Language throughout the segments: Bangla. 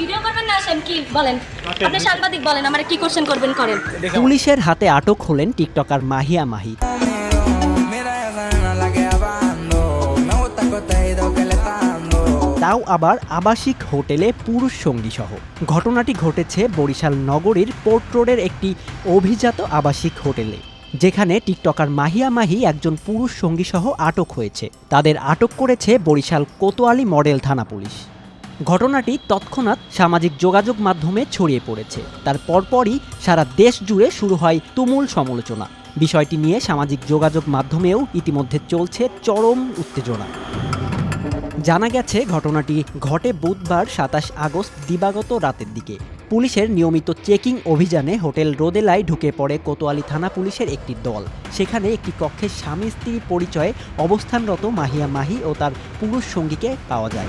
ভিডিও করবেন না আসেন কি বলেন? আপনি সাংবাদিক বলেন আমার কি কোশ্চেন করবেন করেন। পুলিশের হাতে আটক হলেন টিকটকার মাহিয়া মাহি. তাও আবার আবাসিক হোটেলে পুরুষ সঙ্গী সহ। ঘটনাটি ঘটেছে বরিশাল নগরীর পোর্ট রোডের একটি অভিজাত আবাসিক হোটেলে যেখানে টিকটকার মাহিয়া মাহি একজন পুরুষ সঙ্গী সহ আটক হয়েছে। তাদের আটক করেছে বরিশাল কোতোয়ালি মডেল থানা পুলিশ। ঘটনাটি তৎক্ষণাৎ সামাজিক যোগাযোগ মাধ্যমে ছড়িয়ে পড়েছে। তার পরপরই সারা দেশ জুড়ে শুরু হয় তুমুল সমালোচনা। বিষয়টি নিয়ে সামাজিক যোগাযোগ মাধ্যমেও ইতিমধ্যে চলছে চরম উত্তেজনা। জানা গেছে, ঘটনাটি ঘটে বুধবার সাতাশ আগস্ট দিবাগত রাতের দিকে। পুলিশের নিয়মিত চেকিং অভিযানে হোটেল রোদেলায় ঢুকে পড়ে কোতোয়ালি থানা পুলিশের একটি দল। সেখানে একটি কক্ষে স্বামী স্ত্রীর পরিচয়ে অবস্থানরত মাহিয়া মাহি ও তার পুরুষ সঙ্গীকে পাওয়া যায়।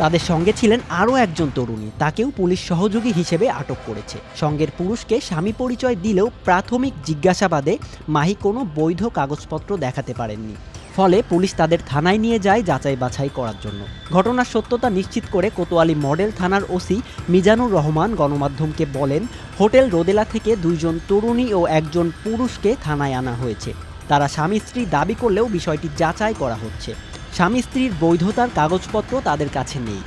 তাদের সঙ্গে ছিলেন আরও একজন তরুণী, তাকেও পুলিশ সহযোগী হিসেবে আটক করেছে। সঙ্গের পুরুষকে স্বামী পরিচয় দিলেও প্রাথমিক জিজ্ঞাসাবাদে মাহি কোনো বৈধ কাগজপত্র দেখাতে পারেননি। ফলে পুলিশ তাদের থানায় নিয়ে যায় যাচাই বাছাই করার জন্য। ঘটনার সত্যতা নিশ্চিত করে কোতোয়ালি মডেল থানার ওসি মিজানুর রহমান গণমাধ্যমকে বলেন, হোটেল রোদেলা থেকে দুইজন তরুণী ও একজন পুরুষকে থানায় আনা হয়েছে। তারা স্বামী স্ত্রী দাবি করলেও বিষয়টি যাচাই করা হচ্ছে। স্বামী স্ত্রীর বৈধতার কাগজপত্র তাদের কাছে নেই।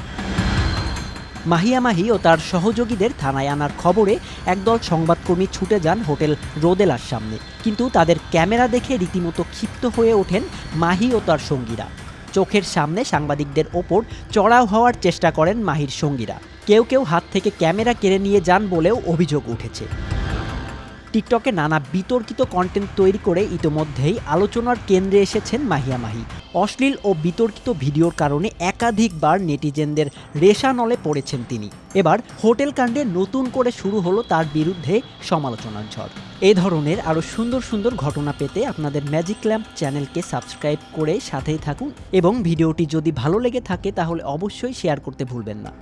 মাহিয়া মাহি ও তার সহযোগীদের থানায় আনার খবরে একদল সংবাদকর্মী ছুটে যান হোটেল রোদেলার সামনে। কিন্তু তাদের ক্যামেরা দেখে রীতিমতো ক্ষিপ্ত হয়ে ওঠেন মাহি ও তার সঙ্গীরা। চোখের সামনে সাংবাদিকদের ওপর চড়াও হওয়ার চেষ্টা করেন মাহির সঙ্গীরা। কেউ কেউ হাত থেকে ক্যামেরা কেড়ে নিয়ে যান বলেও অভিযোগ উঠেছে। টিকটকে নানা বিতর্কিত কন্টেন্ট তৈরি করে ইতোমধ্যেই আলোচনার কেন্দ্রে এসেছেন মাহিয়া মাহি। অশ্লীল ও বিতর্কিত ভিডিওর কারণে একাধিকবার নেটিজেনদের রেশানলে পড়েছেন তিনি। এবার হোটেল কাণ্ডে নতুন করে শুরু হলো তার বিরুদ্ধে সমালোচনার ঝড়। এই ধরনের আরও সুন্দর সুন্দর ঘটনা পেতে আপনাদের ম্যাজিক ল্যাম্প চ্যানেলকে সাবস্ক্রাইব করে সাথেই থাকুন এবং ভিডিওটি যদি ভালো লেগে থাকে তাহলে অবশ্যই শেয়ার করতে ভুলবেন না।